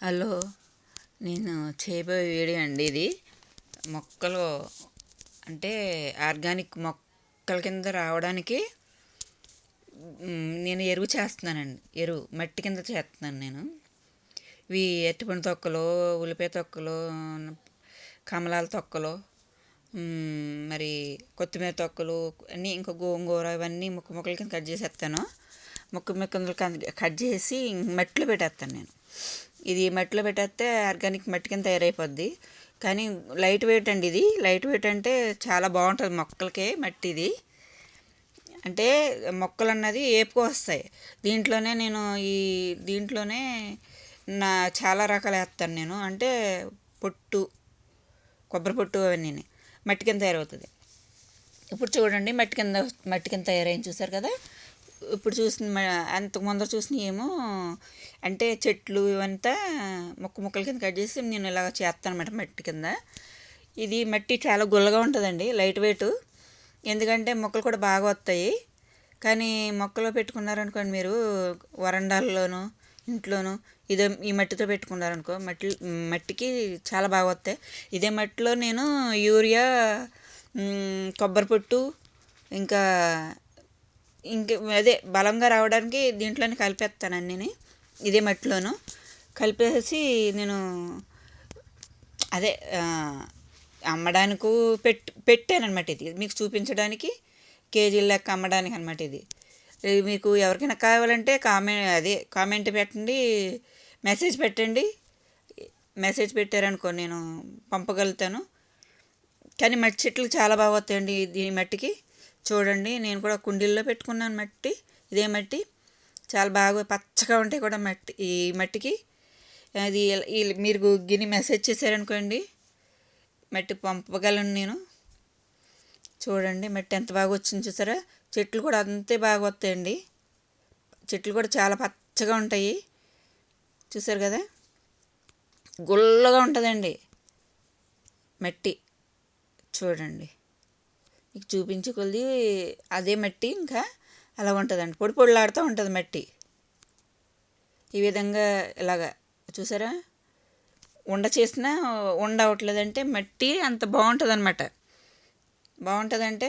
Hello నేను చేయబోయే video అండి ఇది. మొక్కలు అంటే ఆర్గానిక్ మొక్కల కింద రావడానికి నేను ఎరువు చేస్తున్నానండి. ఎరువు మట్టి కింద చేస్తున్నాను నేను. ఇవి ఎట్టుపండు తొక్కలు ఉల్లిపాయ తొక్కలు కమలాల తొక్కలు మరి కొత్తిమీర తొక్కలు అన్నీ ఇంకా గోంగూర ఇవన్నీ ముక్క ముక్కల కింద కట్ చేసేస్తాను. ముక్క ముక్కలు కింద కట్ చేసి మట్టిలో పెట్టేస్తాను నేను. ఇది మట్టిలో పెట్టేస్తే ఆర్గానిక్ మట్టి కింద తయారైపోద్ది. కానీ లైట్ వెయిట్ అండి ఇది. లైట్ వెయిట్ అంటే చాలా బాగుంటుంది మొక్కలకే మట్టి ఇది. అంటే మొక్కలు అన్నది ఏపుకు వస్తాయి. దీంట్లోనే నేను ఈ దీంట్లోనే నా చాలా రకాలు వేస్తాను నేను. అంటే పొట్టు కొబ్బరి పొట్టు అవన్నీ మట్టి కింద తయారవుతుంది. ఇప్పుడు చూడండి మట్టి కింద మట్టి కింద తయారైంది చూసారు కదా? ఇప్పుడు చూసిన మ- అంతకు ముందర చూసిన ఏమో అంటే చెట్లు ఇవంతా ముక్క ముక్కల కింద కట్ చేసి నేను ఇలా చేస్తాను అనమాట మట్టి కింద. ఇది మట్టి చాలా గుల్లగా ఉంటుందండి లైట్ వెయిట్. ఎందుకంటే మొక్కలు కూడా బాగా వస్తాయి. కానీ మొక్కలో పెట్టుకున్నారనుకోండి మీరు వరండాల్లోనూ ఇంట్లోనూ ఇదే ఈ మట్టితో పెట్టుకున్నారనుకో మట్టి మట్టికి చాలా బాగా వస్తాయి. ఇదే మట్టిలో నేను యూరియా కొబ్బరి పొట్టు ఇంకా ఇంక అదే బలంగా రావడానికి దీంట్లోనే కలిపేస్తాను అన్నీ ఇదే మట్టిలోను. కలిపేసి నేను అదే అమ్మడానికి పెట్ పెట్టానమాట ఇది. మీకు చూపించడానికి కేజీల లెక్క అమ్మడానికి అనమాట ఇది. ఇది మీకు ఎవరికైనా కావాలంటే కామెంట్ అదే కామెంట్ పెట్టండి మెసేజ్ పెట్టండి. మెసేజ్ పెట్టారనుకో నేను పంపగలుగుతాను. కానీ మట్టి చెట్లు చాలా బాగా వస్తాయండి దీని మట్టికి. చూడండి నేను కూడా కుండీల్లో పెట్టుకున్నాను మట్టి ఇదే మట్టి. చాలా బాగా పచ్చగా ఉంటాయి కూడా మట్టి ఈ మట్టికి. అది మీరు గిని మెసేజ్ చేశారనుకోండి మట్టి పంపగలను నేను. చూడండి మట్టి ఎంత బాగా వచ్చింది చూసారా? చెట్లు కూడా అంతే బాగా వస్తాయండి. చెట్లు కూడా చాలా పచ్చగా ఉంటాయి. చూసారు కదా? గుల్లగా ఉంటుందండి మట్టి. చూడండి. మీకు చూపించి కొద్ది అదే మట్టి ఇంకా అలా ఉంటుందండి పొడి పొడిలాడుతూ ఉంటుంది మట్టి. ఈ విధంగా ఇలాగా చూసారా? ఉండ చేసినా ఉండ అవ్వట్లేదంటే మట్టి అంత బాగుంటుంది అనమాట బాగుంటుందంటే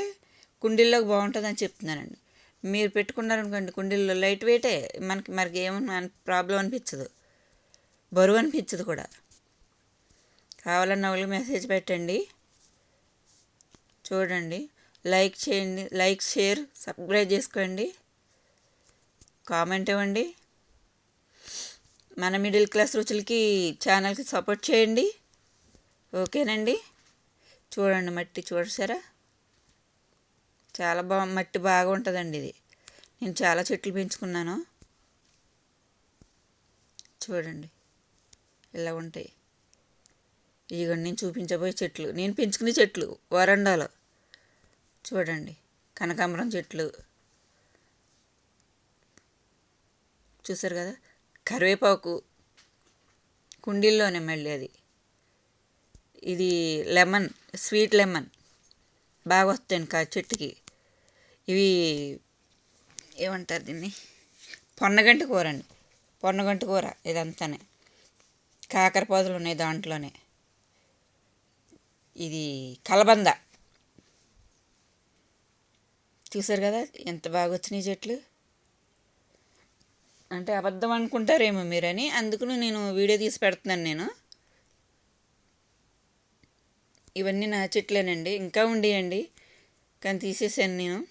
కుండీల్లోకి బాగుంటుందని చెప్తున్నానండి. మీరు పెట్టుకున్నారనుకోండి కుండీల్లో లైట్ వెయిటే మనకి మనకి ఏమన్నా ప్రాబ్లం అనిపించదు బరువు అనిపించదు కూడా. కావాలన్న వాళ్ళు మెసేజ్ పెట్టండి. చూడండి. లైక్ చేయండి లైక్ షేర్ సబ్స్క్రైబ్ చేసుకోండి. కామెంట్ ఇవ్వండి. మన మిడిల్ క్లాస్ రుచులకి ఛానల్కి సపోర్ట్ చేయండి. ఓకేనండి? చూడండి మట్టి చూడసారా చాలా బా మట్టి బాగా ఉంటుందండి ఇది. నేను చాలా చెట్లు పెంచుకున్నాను. చూడండి. ఇలా ఉంటాయి. ఇదిగోండి నేను చూపించబోయే చెట్లు. నేను పెంచుకునే చెట్లు వరండాలో. చూడండి. కనకాంబరం చెట్లు. చూసారు కదా? కరివేపాకు కుండీల్లోనే మళ్ళీ అది. ఇది లెమన్ స్వీట్ లెమన్. బాగా వస్తాయండి కా చెట్టుకి. ఇవి ఏమంటారు దీన్ని? పొన్నగంటి కూర అండి పొన్నగంటి కూర ఇదంతానే. కాకర పొదలు ఉన్నాయి దాంట్లోనే. ఇది కలబంద. చూసారు కదా? ఎంత బాగా వచ్చినాయి చెట్లు? అంటే అబద్ధం అనుకుంటారేమో మీరని. అందుకు నేను వీడియో తీసి పెడుతున్నాను నేను. ఇవన్నీ నా చెట్లేనండి. ఇంకా ఉండేయండి. కానీ తీసేసాను నేను.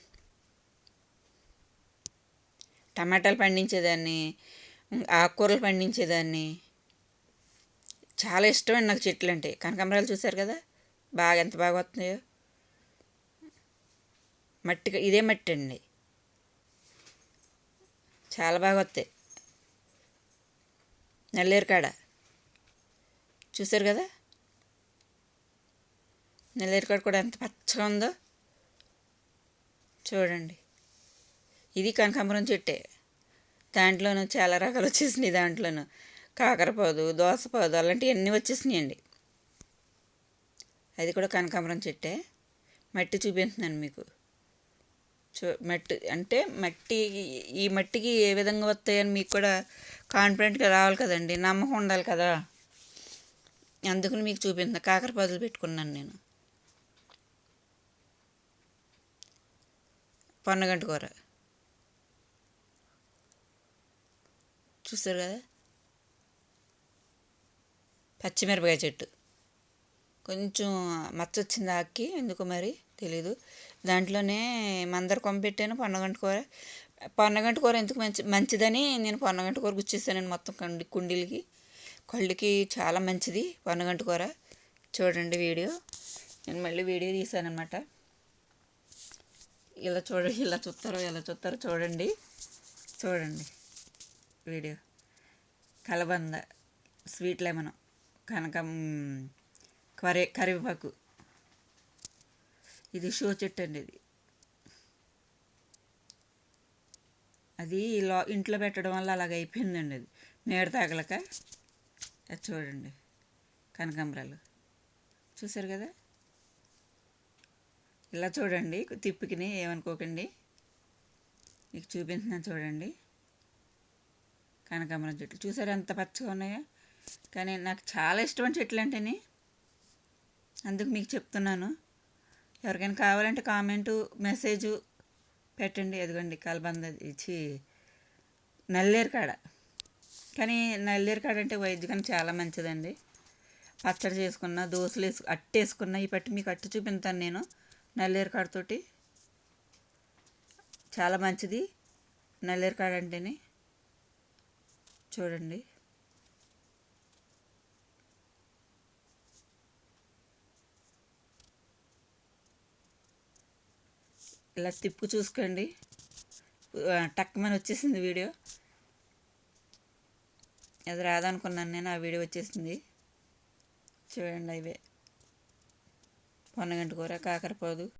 టమాటాలు పండించేదాన్ని. ఆకుకూరలు పండించేదాన్ని. చాలా ఇష్టం అండి నాకు చెట్లు అంటే కనకాంబరాలు చూసారు కదా? బాగా ఎంత బాగా వస్తున్నాయో. మట్టి ఇదే మట్టి అండి చాలా బాగా వస్తాయి. నల్లేరు కాడ. చూసారు కదా? నల్లేరు కాడ కూడా ఎంత పచ్చగా ఉందో. చూడండి. ఇది కనకాంబరం చెట్టే. దాంట్లోనూ చాలా రకాలు వచ్చేసినాయి దాంట్లోనూ. కాకరపోదు దోసపోదు అలాంటివి అన్నీ వచ్చేసినాయండి. అది కూడా కనకాంబరం చెట్టే. మట్టి చూపిస్తున్నాను మీకు. మట్టి అంటే మట్టి ఈ మట్టికి ఏ విధంగా వస్తాయని మీకు కూడా కాన్ఫిడెంట్గా రావాలి కదండి నమ్మకం ఉండాలి కదా. అందుకని మీకు చూపించిన కాకర పదులు పెట్టుకున్నాను నేను. పొన్నగంట కూర. చూస్తారు కదా? పచ్చిమిరపకాయ చెట్టు. కొంచెం మచ్చ వచ్చింది ఆకి ఎందుకు మరి తెలీదు. దాంట్లోనే మందర కొమ్మ పెట్టాను పొన్నగంట కూర. పొన్నగంట కూర ఎందుకు మంచి మంచిదని నేను పొన్నగంట కూర గుచ్చేసానండి మొత్తం కండి కుండీలకి. కళ్ళుకి చాలా మంచిది పొన్నగంట కూర. చూడండి వీడియో. నేను మళ్ళీ వీడియో తీసానమాట ఇలా చూడ ఇలా చూస్తారో ఇలా చూస్తారో చూడండి. చూడండి వీడియో. కలబంద స్వీట్ లెమన్. కనకం కరే కరివేపాకు. ఇది షో చెట్టు అండి ఇది. అది లో ఇంట్లో పెట్టడం వల్ల అలాగ అయిపోయిందండి అది. నీడ తాగలక. అది చూడండి కనకాంబరాలు. చూసారు కదా? ఇలా చూడండి తిప్పికిని ఏమనుకోకండి. మీకు చూపించినా చూడండి. కనకాంబరం చెట్లు. చూసారు ఎంత పచ్చగా ఉన్నాయో? కానీ నాకు చాలా ఇష్టమైన చెట్లు అంటేనే అందుకు మీకు చెప్తున్నాను. ఎవరికైనా కావాలంటే కామెంటు మెసేజ్ పెట్టండి. ఎదుగండి కలబంద ఇచ్చి నల్లేరు కాడ. కానీ నల్లేరు కాడ అంటే వైద్యం చాలా మంచిదండి. పచ్చడి చేసుకున్న దోశలు వేసు అట్టు వేసుకున్న ఈ పట్టి మీకు అట్టు చూపించాను నేను. నల్లేరు కాడతోటి చాలా మంచిది. నల్లేరు కాడ అంటేనే చూడండి. ఇలా తిప్పు చూసుకోండి. టక్మని వచ్చేసింది వీడియో. అది రాదనుకున్నాను నేను ఆ వీడియో వచ్చేసింది. చూడండి అవే. పొన్నగంటి కూర కాకరపోదు.